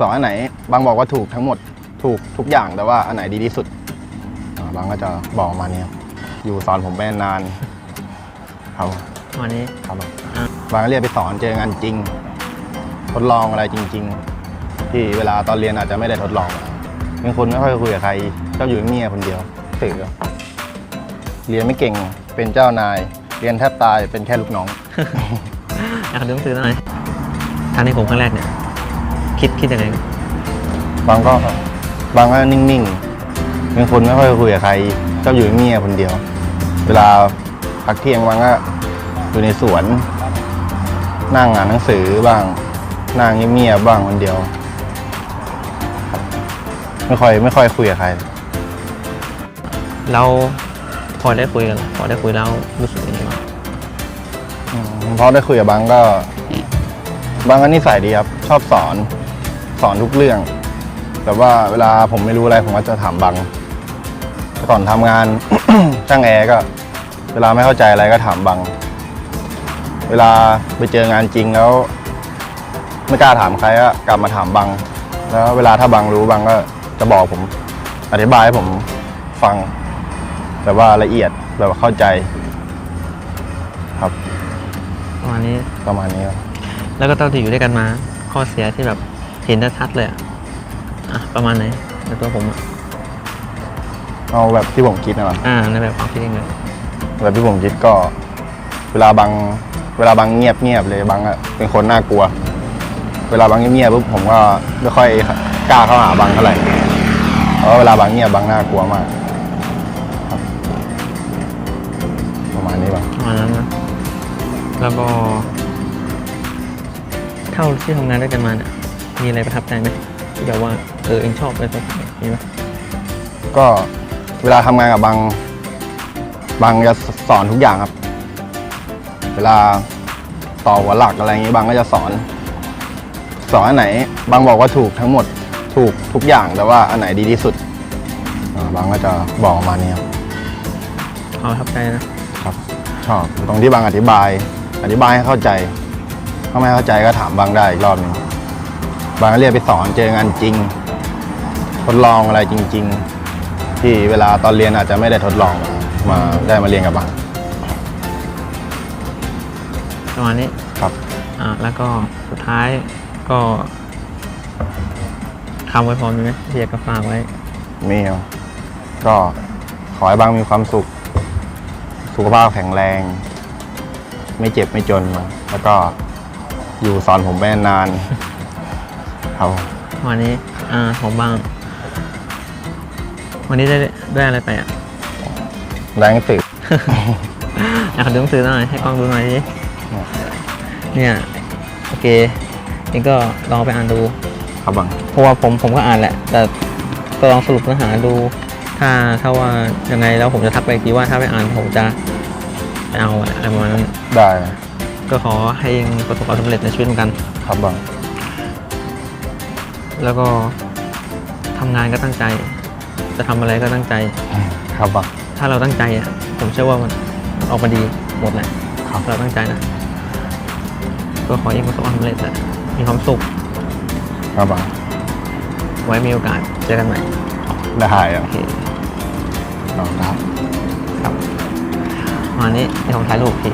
สอนอันไหนบางบอกว่าถูกทั้งหมดถูกทุกอย่างแต่ว่าอันไหนดีที่สุดอ่าบางก็จะบอกมาเนี่ยครับอยู่สอนผมไปนานครับวันนี้ ครับผมอะ บางก็เรียกไปสอนเจองานจริง ทดลองอะไรจริง ๆ ที่เวลาตอนเรียนอาจจะไม่ได้ทดลองเป็นคนไม่ค่อยคุยกับใครชอบอยู่เงียบๆคนเดียวตื่นเรียนไม่เก่งเป็นเจ้านาย เรียนแทบตายเป็นแค่ลูกน้อง อยากดูหนังสือหน่อยทางในผมครั้งแรกเนี่ย คิดคิดยังไงบางก็บางก็นิ่งๆเป็นคนไม่ค่อยคุยกับใครชอบอยู่เงียบคนเดียว เวลาพักเที่ยงบางก็อยู่ในสวน นั่งอ่านหนังสือบ้าง นั่งเงียบๆบ้างคนเดียวครับไม่ค่อยไม่ค่อยคุยกับใคร เราพอได้คุยกันพอได้คุยแล้วรู้สึกยังไงบ้างอืมเพราะได้คุยกับบางก็ บางก็นิสัยดีครับ ชอบสอน สอนทุกเรื่อง แต่ว่าเวลาผมไม่รู้อะไรผมก็จะถามบางแต่ก่อนทำงาน ช่างแอร์ก็ เวลาไม่เข้าใจอะไรก็ถามบางเวลาไปเจองานจริงแล้ว ไม่กล้าถามใครก็กลับมาถามบางแล้วเวลาถ้าบางรู้บางก็จะบอกผม อธิบายให้ผมฟัง แบบว่าละเอียดแบบว่าเข้าใจ ครับ ประมาณนี้ประมาณนี้ครับแล้วก็ตอนที่อยู่ด้วยกันมา ข้อเสียที่แบบ เห็นได้ชัดเลยอะอะ ประมาณไหนในตัวผมอะเอาแบบที่ผมคิดนะครับอ่าในแบบความคิดเองเลยแบบที่ผมคิดก็ เวลาบางเวลาบางเงียบเงียบเลยบางอะเป็นคนน่ากลัว เวลาบางเงียบๆปุ๊บผมก็ไม่ค่อยกล้าเข้าหาบางเท่าไหร่เพราะว่าเวลาบางเงียบบางน่ากลัวมากครับประมาณนี้ป่ะประมาณนั้นนะแล้วก็เท่าที่ทำงานด้วยกันมาเนี่ย มีอะไรประทับใจไหมที่แบบว่าเออเองชอบอะไรสักอย่างมีไหมก็เวลาทำงานกับบางบางจะสอนทุกอย่างครับ เวลาต่อหัวหลักอะไรอย่างนี้บางก็จะสอน สอนอันไหน บางบอกว่าถูกทั้งหมดถูกทุกอย่างแต่ว่าอันไหนดีที่สุดอ่าบางก็จะบอกมาเนี่ยครับความประทับใจนะครับ ชอบตรงที่บางอธิบาย อธิบายให้เข้าใจ ถ้าไม่เข้าใจก็ถามบางได้อีกรอบหนึง บางก็เรียกไปสอนเจองานจริง ทดลองอะไรจริง ๆ ที่เวลาตอนเรียนอาจจะไม่ได้ทดลองมาได้มาเรียนกับบางประมาณนี้ครับอ่าแล้วก็สุดท้ายก็คำไว้พรมีไหมที่อยากจะฝากไว้มีครับก็ขอให้บางมีความสุข สุขภาพแข็งแรง ไม่เจ็บไม่จน แล้วก็อยู่สอนผมไปนาน ๆครับวันนี้ อ่าผมบ้าง วันนี้ได้ได้อะไรไปอะแรงสึกอยากดูหนังสือหน่อยให้กล้องดูหน่อยดิเนี่ยโอเคเองก็ลองไปอ่านดูครับบางเพราะว่าผมผมก็อ่านแหละ แต่ก็ลองสรุปเนื้อหาดู ถ้าถ้าว่ายังไงแล้วผมจะทักไปอีกทีว่าถ้าไปอ่านผมจะไปเอาอะไรประมาณนั้นได้ ก็ขอให้เองประสบความสำเร็จในชีวิตเหมือนกัน ครับบาง แล้วก็ทำงานก็ตั้งใจ จะทำอะไรก็ตั้งใจครับบางถ้าเราตั้งใจอะผมเชื่อว่ามันออกมาดีหมดแหละครับ เราตั้งใจนะก็ขอเองประสบความสำเร็จแหละมีความสุขครับบางไว้มีโอกาสเจอกันใหม่ได้อะโอเคลองครับครับวันนี้เดี๋ยวผมถ่ายรูปพี่